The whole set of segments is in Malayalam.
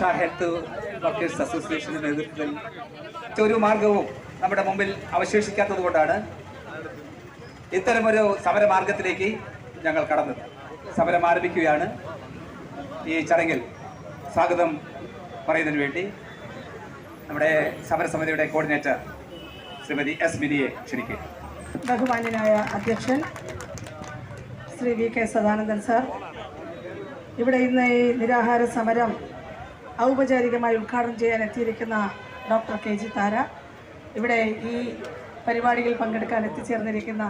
ആശ ഹെൽത്ത് വർക്കേഴ്സ് അസോസിയേഷന്റെ നേതൃത്വത്തിൽ ഒരു മാർഗവും നമ്മുടെ മുമ്പിൽ അവശേഷിക്കാത്തത് കൊണ്ടാണ് ഇത്തരമൊരു സമരമാർഗത്തിലേക്ക് ഞങ്ങൾ കടന്നത്. സമരം ആരംഭിക്കുകയാണ്. ഈ ചടങ്ങിൽ സ്വാഗതം പറയുന്നതിന് വേണ്ടി നമ്മുടെ സമരസമിതിയുടെ കോർഡിനേറ്റർ ശ്രീമതി എസ് മിനിയെ ക്ഷണിക്കുക ബഹുമാന്യനായ അധ്യക്ഷൻ Shri V K Sadanandan sir ഇവിടെ ഇന്ന് ഈ നിരാഹാര സമരം ഔപചാരികമായി ഉദ്ഘാടനം ചെയ്യാൻ എത്തിയിരിക്കുന്ന ഡോക്ടർ കെ ജി താര. ഇവിടെ ഈ പരിപാടിയിൽ പങ്കെടുക്കാൻ എത്തിച്ചേർന്നിരിക്കുന്ന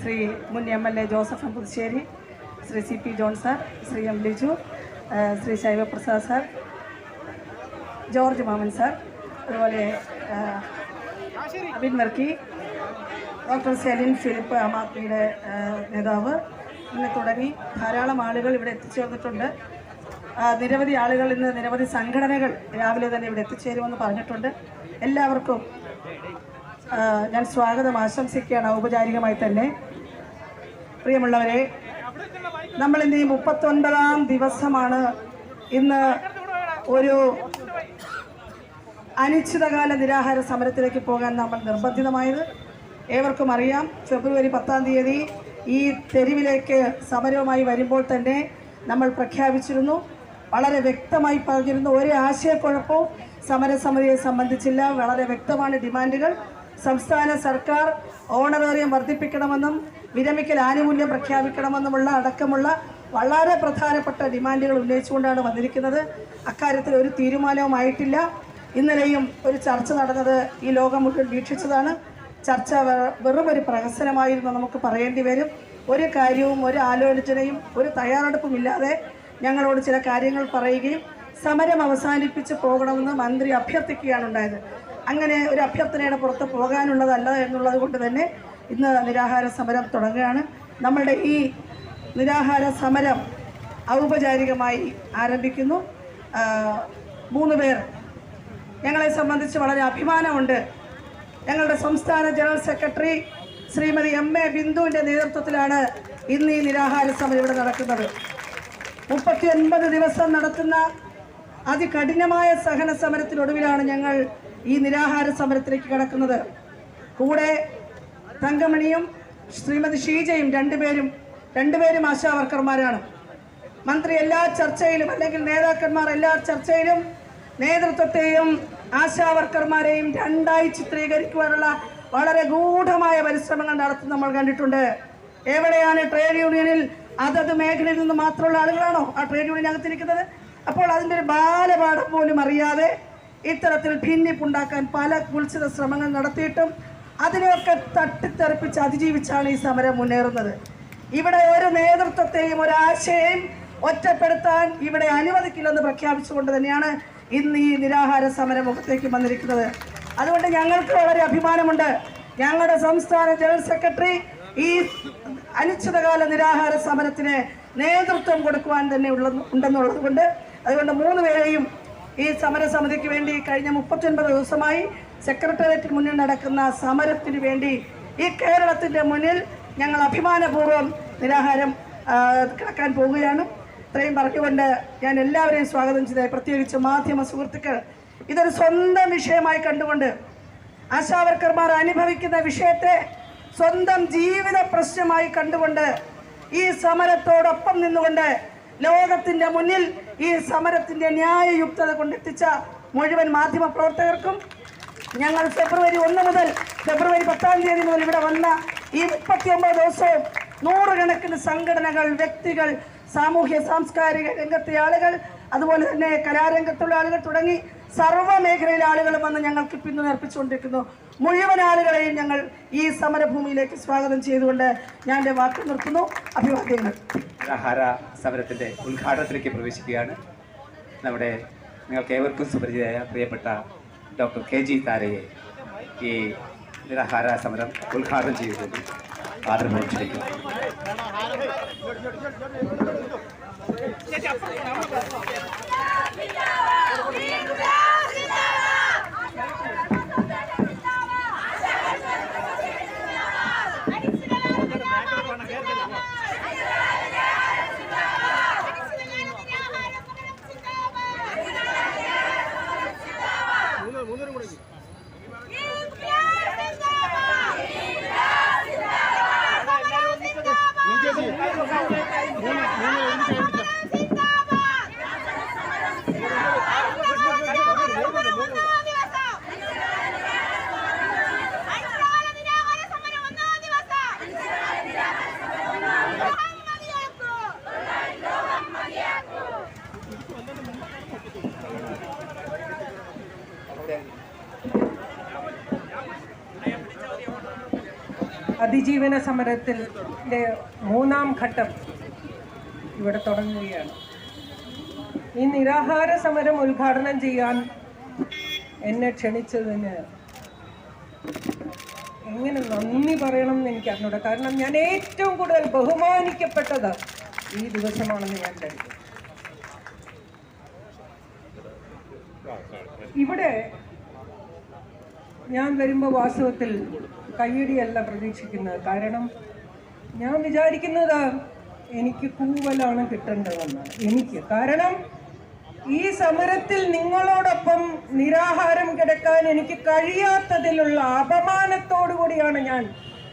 ശ്രീ മുൻ M L A Joseph M Puthussery Shri C P John sir Shri M Liju Shri Shaivaprasad sir George Mammen sir അതുപോലെ അബിൻ മർക്കി ഡോക്ടർ സെലിൻ ഫിലിപ്പ് ആദ്മിയുടെ നേതാവ്. ഇന്ന് തുടങ്ങി ധാരാളം ആളുകൾ ഇവിടെ എത്തിച്ചേർന്നിട്ടുണ്ട്. നിരവധി ആളുകൾ ഇന്ന് നിരവധി സംഘടനകൾ രാവിലെ തന്നെ ഇവിടെ എത്തിച്ചേരുമെന്ന് പറഞ്ഞിട്ടുണ്ട്. എല്ലാവർക്കും ഞാൻ സ്വാഗതം ആശംസിക്കുകയാണ് ഔപചാരികമായി തന്നെ. പ്രിയമുള്ളവരെ നമ്മൾ ഇന്ന് ഈ മുപ്പത്തൊൻപതാം ദിവസമാണ് ഇന്ന് ഒരു അനിശ്ചിതകാല നിരാഹാര സമരത്തിലേക്ക് പോകാൻ നമ്മൾ നിർബന്ധിതമായത്. ഏവർക്കും അറിയാം ഫെബ്രുവരി പത്താം തീയതി ഈ തെരുവിലേക്ക് സമരവുമായി വരുമ്പോൾ തന്നെ നമ്മൾ പ്രഖ്യാപിച്ചിരുന്നു. വളരെ വ്യക്തമായി പറഞ്ഞിരുന്നു. ഒരേ ആശയക്കുഴപ്പവും സമരസമിതിയെ സംബന്ധിച്ചില്ല. വളരെ വ്യക്തമാണ് ഡിമാൻഡുകൾ. സംസ്ഥാന സർക്കാർ ഓണറേറിയം വർദ്ധിപ്പിക്കണമെന്നും വിരമിക്കൽ ആനുകൂല്യം പ്രഖ്യാപിക്കണമെന്നുമുള്ള അടക്കമുള്ള വളരെ പ്രധാനപ്പെട്ട ഡിമാൻഡുകൾ ഉന്നയിച്ചുകൊണ്ടാണ് വന്നിരിക്കുന്നത്. അക്കാര്യത്തിൽ ഒരു തീരുമാനവുമായിട്ടില്ല ഇന്നലെയും ഒരു ചർച്ച നടന്നത് ഈ ലോകം മുഴുവൻ വീക്ഷിച്ചതാണ്. ചർച്ച വെറും ഒരു പ്രഹസനമായിരുന്നു നമുക്ക് പറയേണ്ടി വരും. ഒരു കാര്യവും ഒരു ആലോചനയും ഒരു തയ്യാറെടുപ്പും ഇല്ലാതെ ഞങ്ങളോട് ചില കാര്യങ്ങൾ പറയുകയും സമരം അവസാനിപ്പിച്ച് പോകണമെന്ന് മന്ത്രി അഭ്യർത്ഥിക്കുകയാണ് ഉണ്ടായത്. അങ്ങനെ ഒരു അഭ്യർത്ഥനയുടെ പുറത്ത് പോകാനുള്ളതല്ല എന്നുള്ളത് കൊണ്ട് തന്നെ ഇന്ന് നിരാഹാര സമരം തുടങ്ങുകയാണ്. നമ്മളുടെ ഈ നിരാഹാര സമരം ഔപചാരികമായി ആരംഭിക്കുന്നു. മൂന്ന് പേർ. ഞങ്ങളെ സംബന്ധിച്ച് വളരെ അഭിമാനമുണ്ട്. ഞങ്ങളുടെ സംസ്ഥാന general secretary Shrimati M A ബിന്ദുവിന്റെ നേതൃത്വത്തിലാണ് ഇന്ന് ഈ നിരാഹാര സമരം ഇവിടെ നടക്കുന്നത്. മുപ്പത്തി ഒൻപത് ദിവസം നടത്തുന്ന അതികഠിനമായ സഹന സമരത്തിനൊടുവിലാണ് ഞങ്ങൾ ഈ നിരാഹാര സമരത്തിലേക്ക് കടക്കുന്നത്. കൂടെ തങ്കമണിയും ശ്രീമതി ഷീജയും രണ്ടുപേരും രണ്ടുപേരും ആശാവർക്കർമാരാണ് മന്ത്രി എല്ലാ ചർച്ചയിലും അല്ലെങ്കിൽ നേതാക്കന്മാർ എല്ലാ ചർച്ചയിലും നേതൃത്വത്തെയും ആശാവർക്കർമാരെയും രണ്ടായി ചിത്രീകരിക്കുവാനുള്ള വളരെ ഗൂഢമായ പരിശ്രമങ്ങൾ നടത്തുന്ന നമ്മൾ കണ്ടിട്ടുണ്ട്. എവിടെയാണ് ട്രേഡ് യൂണിയനിൽ അതത് മേഖലയിൽ നിന്ന് മാത്രമുള്ള ആളുകളാണോ ആ ട്രേഡ് യൂണിയൻ അകത്തിരിക്കുന്നത് അപ്പോൾ അതിന്റെ ഒരു ബാലപാഠം പോലും അറിയാതെ ഇത്തരത്തിൽ ഭിന്നിപ്പുണ്ടാക്കാൻ പല കുൽസിത ശ്രമങ്ങൾ നടത്തിയിട്ടും അതിനെയൊക്കെ തട്ടിത്തെറിപ്പിച്ച് അതിജീവിച്ചാണ് ഈ സമരം മുന്നേറുന്നത്. ഇവിടെ ഒരു നേതൃത്വത്തെയും ഒരാശയെയും ഒറ്റപ്പെടുത്താൻ ഇവിടെ അനുവദിക്കില്ലെന്ന് പ്രഖ്യാപിച്ചുകൊണ്ട് തന്നെയാണ് ഇന്ന് ഈ നിരാഹാര സമരം മുഖത്തേക്ക് വന്നിരിക്കുന്നത്. അതുകൊണ്ട് ഞങ്ങൾക്ക് വളരെ അഭിമാനമുണ്ട്. ഞങ്ങളുടെ സംസ്ഥാന ജനറൽ സെക്രട്ടറി ഈ അനിശ്ചിതകാല നിരാഹാര സമരത്തിന് നേതൃത്വം കൊടുക്കുവാൻ തന്നെ ഉള്ള ഉണ്ടെന്നുള്ളത് കൊണ്ട് അതുകൊണ്ട് മൂന്ന് പേരെയും ഈ സമരസമിതിക്ക് വേണ്ടി കഴിഞ്ഞ മുപ്പത്തൊൻപത് ദിവസമായി സെക്രട്ടേറിയറ്റിന് മുന്നിൽ നടക്കുന്ന സമരത്തിന് വേണ്ടി ഈ കേരളത്തിന്റെ മുന്നിൽ ഞങ്ങൾ അഭിമാനപൂർവം നിരാഹാരം കിടക്കാൻ പോവുകയാണ്. ഇത്രയും പറഞ്ഞുകൊണ്ട് ഞാൻ എല്ലാവരെയും സ്വാഗതം ചെയ്ത പ്രത്യേകിച്ച് മാധ്യമ സുഹൃത്തുക്കൾ. ഇതൊരു സ്വന്തം വിഷയമായി കണ്ടുകൊണ്ട് ആശാവർക്കർമാർ അനുഭവിക്കുന്ന വിഷയത്തെ സ്വന്തം ജീവിത പ്രശ്നമായി കണ്ടുകൊണ്ട് ഈ സമരത്തോടൊപ്പം നിന്നുകൊണ്ട് ലോകത്തിന്റെ മുന്നിൽ ഈ സമരത്തിന്റെ ന്യായയുക്തത കൊണ്ടെത്തിച്ച മുഴുവൻ മാധ്യമ പ്രവർത്തകർക്കും ഞങ്ങൾ ഫെബ്രുവരി ഒന്ന് മുതൽ ഫെബ്രുവരി പത്താം തീയതി മുതൽ ഇവിടെ വന്ന ഈ മുപ്പത്തിയൊമ്പത് ദിവസവും നൂറുകണക്കിന് സംഘടനകൾ വ്യക്തികൾ സാമൂഹ്യ സാംസ്കാരിക രംഗത്തെ ആളുകൾ അതുപോലെ തന്നെ കലാരംഗത്തുള്ള ആളുകൾ തുടങ്ങി സർവ മേഖലയിലെ ആളുകളും വന്ന് ഞങ്ങൾക്ക് പിന്തുണർപ്പിച്ചുകൊണ്ടിരിക്കുന്നു മുഴുവൻ ആളുകളെയും ഞങ്ങൾ ഈ സമരഭൂമിയിലേക്ക് സ്വാഗതം ചെയ്തുകൊണ്ട് ഞാൻ എന്റെ വാക്ക് നിർത്തുന്നു. അഭിവാദ്യങ്ങൾ. നിരാഹാര സമരത്തിന്റെ ഉദ്ഘാടനത്തിലേക്ക് പ്രവേശിക്കുകയാണ്. നമ്മുടെ നിങ്ങൾക്ക് ഏവർക്കും സുപരിചിതയായ പ്രിയപ്പെട്ട ഡോക്ടർ കെ ജി താരയെ ഈ നിരാഹാര സമരം ഉദ്ഘാടനം ചെയ്തുകൊണ്ട് ആദരവ് അതിജീവന സമരത്തിന്റെ മൂന്നാം ഘട്ടം ഇവിടെ തുടങ്ങുകയാണ്. ഈ നിരാഹാര സമരം ഉദ്ഘാടനം ചെയ്യാൻ എന്നെ ക്ഷണിച്ചതിന് എങ്ങനെ നന്ദി പറയണം എന്ന് എനിക്ക് അറിഞ്ഞൂടാ. കാരണം ഞാൻ ഏറ്റവും കൂടുതൽ ബഹുമാനിക്കപ്പെട്ടത് ഈ ദിവസമാണെന്ന് ഞാൻ കരുതുന്നു. ഇവിടെ ഞാൻ വരുമ്പോൾ വാസ്തവത്തിൽ കയ്യടിയല്ല പ്രതീക്ഷിക്കുന്നത്. കാരണം ഞാൻ വിചാരിക്കുന്നത് എനിക്ക് കൂവലാണ് കിട്ടേണ്ടതെന്നാണ് എനിക്ക്. കാരണം ഈ സമരത്തിൽ നിങ്ങളോടൊപ്പം നിരാഹാരം കിടക്കാൻ എനിക്ക് കഴിയാത്തതിലുള്ള അപമാനത്തോടു കൂടിയാണ് ഞാൻ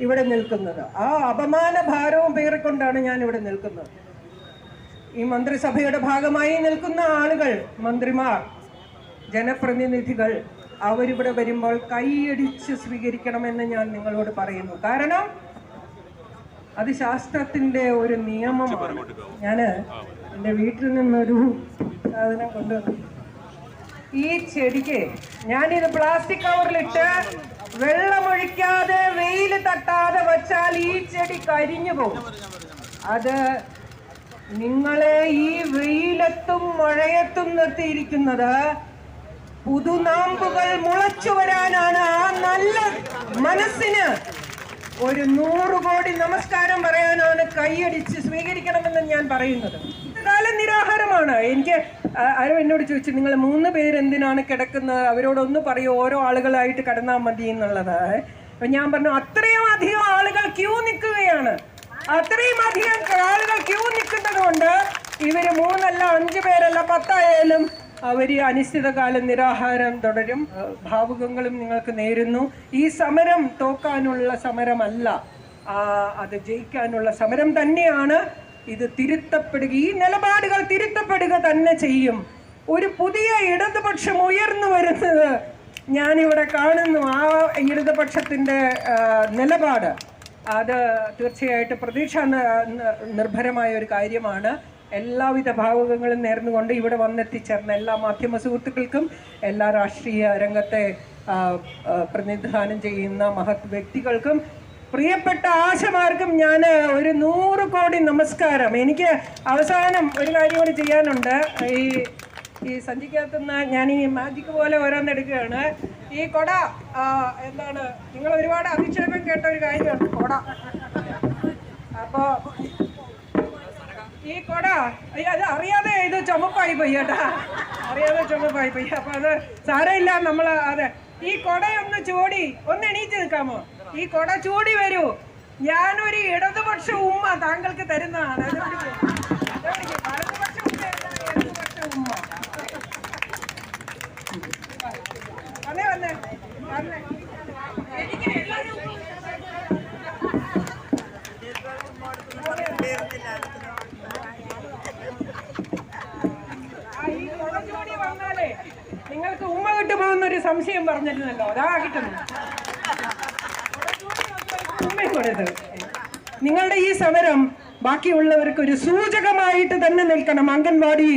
ഇവിടെ നിൽക്കുന്നത്. ആ അപമാന ഭാരവും പേറിക്കൊണ്ടാണ് ഞാൻ ഇവിടെ നിൽക്കുന്നത്. ഈ മന്ത്രിസഭയുടെ ഭാഗമായി നിൽക്കുന്ന ആളുകൾ മന്ത്രിമാർ ജനപ്രതിനിധികൾ അവരിവിടെ വരുമ്പോൾ കൈയടിച്ച് സ്വീകരിക്കണമെന്ന് ഞാൻ നിങ്ങളോട് പറയുന്നു. കാരണം അത് ശാസ്ത്രത്തിന്റെ ഒരു നിയമമാണ്. ഞാൻ എന്റെ വീട്ടിൽ നിന്നൊരു സാധനം കൊണ്ടുവന്നു ഈ ചെടിക്ക് ഞാനിത് പ്ലാസ്റ്റിക് കവറിലിട്ട് വെള്ളമൊഴിക്കാതെ വെയിൽ തട്ടാതെ വച്ചാൽ ഈ ചെടി കരിഞ്ഞു പോകും. അത് നിങ്ങളെ ഈ വെയിലത്തും മഴയത്തും നിർത്തിയിരിക്കുന്നത് പുതുനാമ്പുകൾ മുളച്ചു വരാനാണ് ആ നല്ല മനസ്സിന് ഒരു നൂറ് കോടി നമസ്കാരം പറയാനാണ് കൈയടിച്ച് സ്വീകരിക്കണമെന്ന് ഞാൻ പറയുന്നത്. കാലം നിരാഹാരമാണ്. എനിക്ക് ആരോ എന്നോട് ചോദിച്ചു നിങ്ങൾ മൂന്ന് പേര് എന്തിനാണ് കിടക്കുന്നത്? അവരോടൊന്ന് പറയൂ ഓരോ ആളുകളായിട്ട് കിടന്നാൽ മതി എന്നുള്ളത്. ഞാൻ പറഞ്ഞു അത്രയും അധികം ആളുകൾ ക്യൂ നിൽക്കുകയാണ്. അത്രയും അധികം ആളുകൾ ക്യൂ നിൽക്കുന്നത് കൊണ്ട് ഇവർ മൂന്നല്ല അഞ്ചു പേരല്ല പത്തായാലും അവർ അനിശ്ചിതകാല നിരാഹാരം തുടരും. ഭാവുകങ്ങളും നിങ്ങൾക്ക് നേരുന്നു. ഈ സമരം തോക്കാനുള്ള സമരമല്ല. അത് ജയിക്കാനുള്ള സമരം തന്നെയാണ്. ഇത് തിരുത്തപ്പെടുക. ഈ നിലപാടുകൾ തിരുത്തപ്പെടുക തന്നെ ചെയ്യും. ഒരു പുതിയ ഇടതുപക്ഷം ഉയർന്നു വരുന്നത് ഞാനിവിടെ കാണുന്നു. ആ ഇടതുപക്ഷത്തിന്റെ നിലപാട്. അത് തീർച്ചയായിട്ടും പ്രതീക്ഷ നിർഭരമായ ഒരു കാര്യമാണ്. എല്ലാവിധ ഭാവുകങ്ങളും നേർന്നുകൊണ്ട് ഇവിടെ വന്നെത്തിച്ചേർന്ന എല്ലാ മാധ്യമ സുഹൃത്തുക്കൾക്കും എല്ലാ രാഷ്ട്രീയ രംഗത്തെ പ്രതിനിധാനം ചെയ്യുന്ന മഹത് വ്യക്തികൾക്കും പ്രിയപ്പെട്ട ആശമാർക്കും ഞാൻ ഒരു നൂറ് കോടി നമസ്കാരം. എനിക്ക് അവസാനം ഒരു കാര്യം കൂടി ചെയ്യാനുണ്ട്. ഈ ഈ സഞ്ചിക്കകത്തുനിന്ന് ഞാൻ ഈ മാജിക്ക് പോലെ ഓരോന്നെടുക്കുകയാണ് ഈ കൊട എന്താണ്? നിങ്ങൾ ഒരുപാട് അധിക്ഷേപം കേട്ട ഒരു കാര്യമാണ് കൊട. അപ്പോ ഈ കൊട അത് അറിയാതെ ഇത് ചുമപ്പായി പോയി കേട്ടാ. അറിയാതെ ചുമപ്പായി പോയി. അപ്പൊ അത് സാരമില്ല നമ്മൾ അതെ. ഈ കൊടയൊന്ന് ചൂടി ഒന്ന് എണീറ്റ് നിൽക്കാമോ ഈ കൊട ചൂടി വരൂ. ഞാനൊരു ഇടതുപക്ഷ ഉമ്മ താങ്കൾക്ക് തരുന്നതാണ്. വന്നേ വന്നേ വന്നേ എനിക്ക് എല്ലാവരും ആ, ഈ കൊടച്ചൂടി വന്നാലേ നിങ്ങൾക്ക് ഉമ്മ കിട്ടുമോന്നൊരു സംശയം പറഞ്ഞിരുന്നല്ലോ. അതാ കിട്ടുന്നു നിങ്ങളുടെ ഈ സമരം ബാക്കിയുള്ളവർക്ക് ഒരു സൂചകമായിട്ട് തന്നെ നിൽക്കണം. അംഗൻവാടി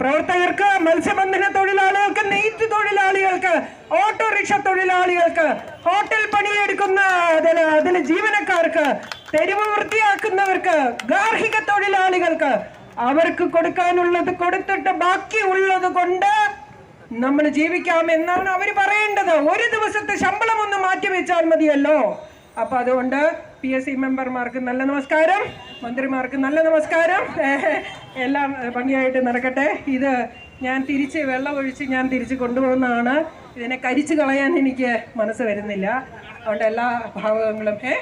പ്രവർത്തകർക്ക് മത്സ്യബന്ധന തൊഴിലാളികൾക്ക് നെയ്ത്ത് തൊഴിലാളികൾക്ക് ഓട്ടോറിക്ഷ തൊഴിലാളികൾക്ക് ഹോട്ടൽ പണിയെടുക്കുന്ന അതിന് അതിന് ജീവനക്കാർക്ക് തെരുവ് വൃത്തിയാക്കുന്നവർക്ക് ഗാർഹിക തൊഴിലാളികൾക്ക് അവർക്ക് കൊടുക്കാനുള്ളത് കൊടുത്തിട്ട് ബാക്കിയുള്ളത് കൊണ്ട് നമ്മൾ ജീവിക്കാം എന്നാണ് അവർ പറയേണ്ടത്. ഒരു ദിവസത്തെ ശമ്പളം ഒന്ന് മാറ്റി വെച്ചാൽ മതിയല്ലോ. അപ്പൊ അതുകൊണ്ട് പി എസ് സി മെമ്പർമാർക്ക് നല്ല നമസ്കാരം. മന്ത്രിമാർക്ക് നല്ല നമസ്കാരം. എല്ലാം ഭംഗിയായിട്ട് നടക്കട്ടെ. ഇത് ഞാൻ തിരിച്ച് വെള്ളമൊഴിച്ച് ഞാൻ തിരിച്ച് കൊണ്ടുപോകുന്നതാണ്. ഇതിനെ കരിച്ചു കളയാൻ എനിക്ക് മനസ്സ് വരുന്നില്ല. അതുകൊണ്ട് എല്ലാ ഭാവങ്ങളും ഏ?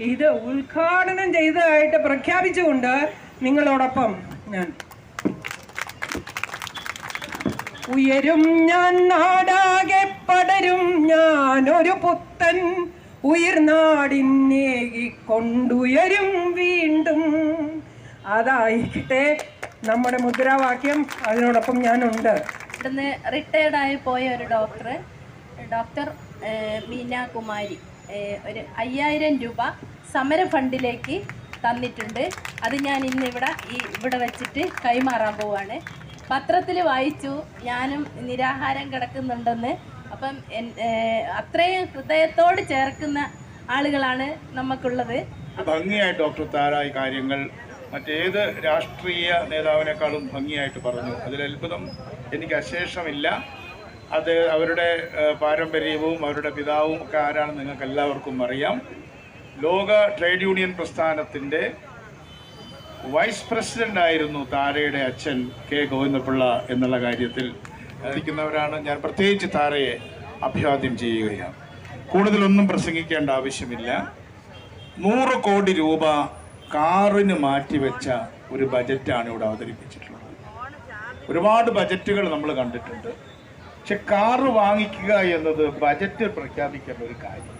ഇത് ഉദ്ഘാടനം ചെയ്തതായിട്ട് പ്രഖ്യാപിച്ചുകൊണ്ട് നിങ്ങളോടൊപ്പം ഞാൻ ഉയരും ഞാൻ നാടാകെ പടരും ഒരു പുത്തൻ. ഉയർനാടിനേകി കൊണ്ടുയരും വീണ്ടും. അതായിരിക്കട്ടെ നമ്മുടെ മുദ്രാവാക്യം. അതിനോടൊപ്പം ഞാനുണ്ട്. ഇവിടുന്ന് റിട്ടയർഡ് ആയി പോയ ഒരു ഡോക്ടർ ഡോക്ടർ മീനാകുമാരി. മീന കുമാരി ഒരു അയ്യായിരം രൂപ സമര ഫണ്ടിലേക്ക് തന്നിട്ടുണ്ട്. അത് ഞാൻ ഇന്നിവിടെ ഈ ഇവിടെ വെച്ചിട്ട് കൈമാറാൻ പോവാണ്. പത്രത്തിൽ വായിച്ചു. ഞാനും നിരാഹാരം കിടക്കുന്നുണ്ടെന്ന്. അപ്പം അത്രയും ഹൃദയത്തോട് ചേർക്കുന്ന ആളുകളാണ് നമുക്കുള്ളത് ഭംഗിയായി ഡോക്ടർ താര ഈ കാര്യങ്ങൾ മറ്റേത് രാഷ്ട്രീയ നേതാവിനേക്കാളും ഭംഗിയായിട്ട് പറഞ്ഞു. അതിൽ അത്ഭുതം എനിക്ക് അശേഷമില്ല. അത് അവരുടെ പാരമ്പര്യവും അവരുടെ പിതാവും ഒക്കെ ആരാണെന്ന് നിങ്ങൾക്ക് എല്ലാവർക്കും അറിയാം. ലോക ട്രേഡ് യൂണിയൻ പ്രസ്ഥാനത്തിന്റെ വൈസ് പ്രസിഡന്റ് ആയിരുന്നു താരയുടെ അച്ഛൻ കെ ഗോവിന്ദപിള്ള എന്നുള്ള കാര്യത്തിൽ ഇരിക്കുന്നവരാണ് ഞാൻ പ്രത്യേകിച്ച് താരയെ അഭിവാദ്യം ചെയ്യുകയാണ്. കൂടുതലൊന്നും പ്രസംഗിക്കേണ്ട ആവശ്യമില്ല. നൂറ് കോടി രൂപ കാറിന് മാറ്റിവെച്ച ഒരു ബജറ്റാണ് ഇവിടെ അവതരിപ്പിച്ചിട്ടുള്ളത്. ഒരുപാട് ബജറ്റുകൾ നമ്മൾ കണ്ടിട്ടുണ്ട്. പക്ഷെ കാറ് വാങ്ങിക്കുക എന്നത് ബജറ്റ് പ്രഖ്യാപിക്കേണ്ട ഒരു കാര്യം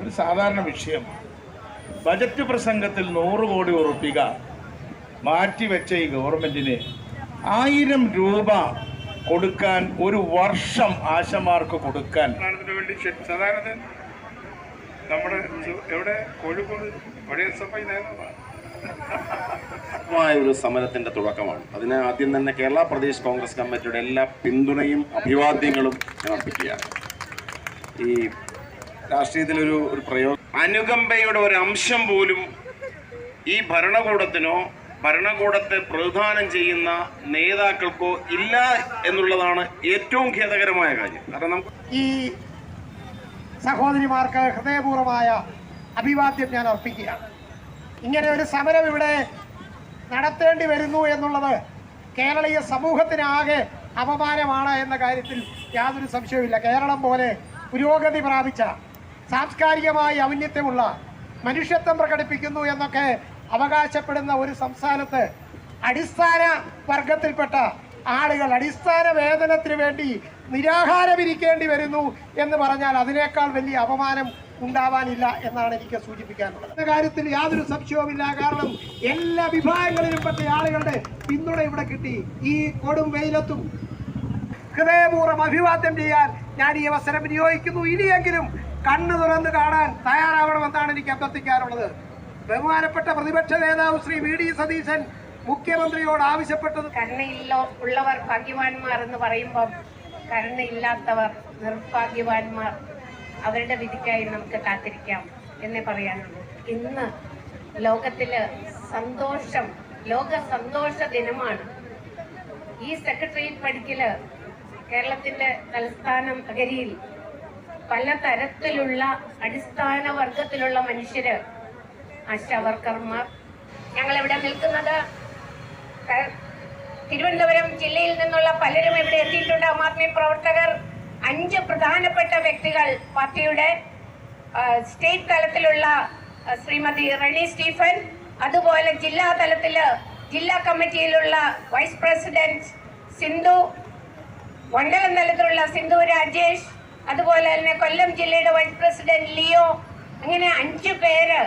ഒരു സാധാരണ വിഷയമാണ്. ബജറ്റ് പ്രസംഗത്തിൽ നൂറ് കോടി ഉറപ്പിക മാറ്റിവെച്ച ഈ ഗവൺമെന്റിന് ആയിരം രൂപ കൊടുക്കാൻ ഒരു വർഷം ആശമാർക്ക് കൊടുക്കാൻ. വേണ്ടി സാധാരണ നമ്മുടെ എവിടെ? കോഴിക്കോട് പഴയ സഭ നേതാവാണ് മായ ഒരു സമരത്തിന്റെ തുടക്കമാണ്. അതിന് ആദ്യം തന്നെ കേരള പ്രദേശ് കോൺഗ്രസ് കമ്മിറ്റിയുടെ എല്ലാ പിന്തുണയും അഭിവാദ്യങ്ങളും ഞാൻ അർപ്പിക്കുകയാണ്. ഈ രാഷ്ട്രീയത്തിലൊരു ഒരു പ്രയോഗം അനുകമ്പയുടെ ഒരു അംശം പോലും ഈ ഭരണകൂടത്തിനോ ഭരണകൂടത്തെ പ്രതിദാനം ചെയ്യുന്ന നേതാക്കൾക്കോ ഇല്ല എന്നുള്ളതാണ് ഏറ്റവും ഖേദകരമായ കാര്യം. കാരണം നമുക്ക് ഈ സഹോദരിമാർക്ക് ഹൃദയപൂർവമായ അഭിവാദ്യം ഞാൻ അർപ്പിക്കുകയാണ്. ഇങ്ങനെ ഒരു സമരം ഇവിടെ നടത്തേണ്ടി വരുന്നു എന്നുള്ളത് കേരളീയ സമൂഹത്തിനാകെ അപമാനമാണ് എന്ന കാര്യത്തിൽ യാതൊരു സംശയവുമില്ല. കേരളം പോലെ പുരോഗതി പ്രാപിച്ച സാംസ്കാരികമായി ഔന്നത്യമുള്ള മനുഷ്യത്വം പ്രകടിപ്പിക്കുന്നു എന്നൊക്കെ അവകാശപ്പെടുന്ന ഒരു സംസ്ഥാനത്ത് അടിസ്ഥാന വർഗത്തിൽപ്പെട്ട ആളുകൾ അടിസ്ഥാന വേതനത്തിന് വേണ്ടി നിരാഹാരമിരിക്കേണ്ടി വരുന്നു എന്ന് പറഞ്ഞാൽ അതിനേക്കാൾ വലിയ അപമാനം ഉണ്ടാവാനില്ല എന്നാണ് എനിക്ക് സൂചിപ്പിക്കാനുള്ളത്. കാര്യത്തിൽ യാതൊരു സംശയവുമില്ല. കാരണം എല്ലാ വിഭാഗങ്ങളിലും പെട്ട ആളുകളുടെ പിന്തുണ ഇവിടെ കിട്ടി. ഈ കൊടും വെയിലത്തും ഹൃദയപൂർവം അഭിവാദ്യം ചെയ്യാൻ ഞാൻ ഈ അവസരം വിനിയോഗിക്കുന്നു. ഇനിയെങ്കിലും കണ്ണു തുറന്ന് കാണാൻ തയ്യാറാവണമെന്നാണ് എനിക്ക് അഭ്യർത്ഥിക്കാറുള്ളത് ബഹുമാനപ്പെട്ട പ്രതിപക്ഷ നേതാവ് ശ്രീ വി ഡി സതീശൻ മുഖ്യമന്ത്രിയോട് ആവശ്യപ്പെട്ടത് കണ്ണില്ല ഉള്ളവർ ഭാഗ്യവാന്മാർ എന്ന് പറയുമ്പം കരുണയില്ലാത്തവർ നിർഭാഗ്യവാന്മാർ അവരുടെ വിധിക്കായി നമുക്ക് കാത്തിരിക്കാം എന്നേ പറയാനുള്ളൂ. ഇന്ന് ലോകത്തിൽ സന്തോഷം ലോക സന്തോഷ ദിനമാണ്. ഈ സെക്രട്ടേറിയറ്റ് പടിക്കൽ കേരളത്തിന്റെ തലസ്ഥാനം നഗരിയിൽ പല തരത്തിലുള്ള അടിസ്ഥാന വർഗത്തിലുള്ള മനുഷ്യര് ആശാവർക്കർമാർ. ഞങ്ങൾ ഇവിടെ നിൽക്കുന്നത് തിരുവനന്തപുരം ജില്ലയിൽ നിന്നുള്ള പലരും ഇവിടെ എത്തിയിട്ടുണ്ട്. ആം ആദ്മി പ്രവർത്തകർ. അഞ്ച് പ്രധാനപ്പെട്ട വ്യക്തികൾ പാർട്ടിയുടെ സ്റ്റേറ്റ് തലത്തിലുള്ള ശ്രീമതി റണി സ്റ്റീഫൻ അതുപോലെ ജില്ലാ തലത്തിൽ ജില്ലാ കമ്മിറ്റിയിലുള്ള വൈസ് പ്രസിഡന്റ് സിന്ധു മണ്ഡലം തലത്തിലുള്ള സിന്ധു രാജേഷ് അതുപോലെ തന്നെ കൊല്ലം ജില്ലയുടെ വൈസ് പ്രസിഡന്റ് ലിയോ. അങ്ങനെ അഞ്ചു പേര്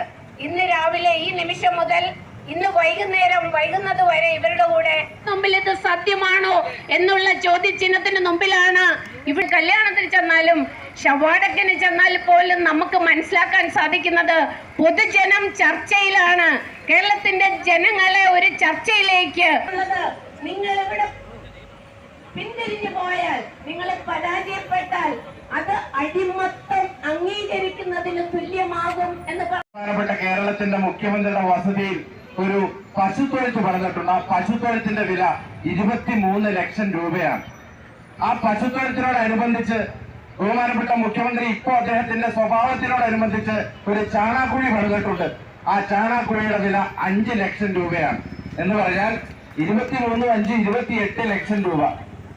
ഇന്ന് രാവിലെ ഈ നിമിഷം മുതൽ ഇന്ന് വൈകുന്നേരം വൈകുന്നത് വരെ ഇവരുടെ കൂടെ മുമ്പിൽ ഇത് സത്യമാണോ എന്നുള്ള ചോദ്യചിഹ്നത്തിന് മുമ്പിലാണ്. ഇവർ കല്യാണത്തിന് ചെന്നാലും ഷവാടക്കിന് ചെന്നാൽ പോലും നമുക്ക് മനസ്സിലാക്കാൻ സാധിക്കുന്നത് പൊതുജനം ചർച്ചയിലാണ്. കേരളത്തിന്റെ ജനങ്ങളെ ഒരു ചർച്ചയിലേക്ക് നിങ്ങൾ ഇവിടെ പിന്തിരിഞ്ഞു പോയാൽ നിങ്ങൾ പരാജയപ്പെട്ടാൽ അത് അടിമത്തം അംഗീകരിക്കുന്നതിന് തുല്യമാകും എന്ന് പറ- കേരളത്തിന്റെ മുഖ്യമന്ത്രിയുടെ വസതിയിൽ ഒരു പശുത്തൊഴുത്ത് പറഞ്ഞിട്ടുണ്ട്. ആ പശുത്തൊഴുത്തിന്റെ വില ഇരുപത്തിമൂന്ന് ലക്ഷം രൂപയാണ്. ആ പശുത്തൊഴുത്തിനോടനുബന്ധിച്ച് ബഹുമാനപ്പെട്ട മുഖ്യമന്ത്രി ഇപ്പോ അദ്ദേഹത്തിന്റെ സ്വഭാവത്തിനോടനുബന്ധിച്ച് ഒരു ചാണാക്കുഴി പറഞ്ഞിട്ടുണ്ട്. ആ ചാണാക്കുഴിയുടെ വില അഞ്ച് ലക്ഷം രൂപയാണ് എന്ന് പറഞ്ഞാൽ ഇരുപത്തിമൂന്ന് അഞ്ച് ഇരുപത്തിയെട്ട് ലക്ഷം രൂപ.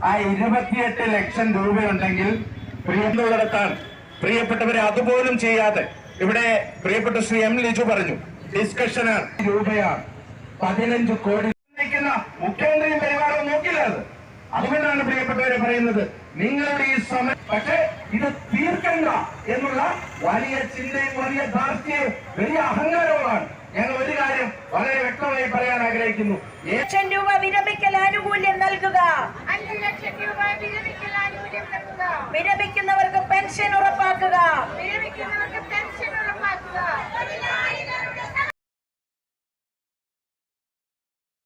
ആ ഇരുപത്തിയെട്ട് ലക്ഷം രൂപയുണ്ടെങ്കിൽ പ്രിയമുള്ളിടത്താണ് പ്രിയപ്പെട്ടവരെ അതുപോലും ചെയ്യാതെ. ഇവിടെ പ്രിയപ്പെട്ട ശ്രീ എം ലിജു പറഞ്ഞു ഡിസ്കഷനാണ് രൂപയാണ് പതിനഞ്ച് കോടി മുഖ്യമന്ത്രിയും പരിവാരവും നോക്കില്ല അത്. അതുകൊണ്ടാണ് പ്രിയപ്പെട്ടവരെ പറയുന്നത് നിങ്ങളുടെ ഈ സമയം പക്ഷേ ഇത് തീർക്കണ്ട എന്നുള്ള വലിയ ചിന്തയും വലിയ ധാർഷ്ട്യവും വലിയ അഹങ്കാരവുമാണ്. ഞങ്ങൾ ഒരു കാര്യം വളരെ വ്യക്തമായി പറയാൻ ആഗ്രഹിക്കുന്നു. ലക്ഷം രൂപ വിരമിക്കൽ ആനുകൂല്യം നൽകുക. അഞ്ച് ലക്ഷം രൂപ വിരമിക്കൽ നൽകുക. വിരമിക്കുന്നവർക്ക് പെൻഷൻ ഉറപ്പാക്കുക. വിരമിക്കുന്നവർക്ക് പെൻഷൻ ഉറപ്പാക്കുക.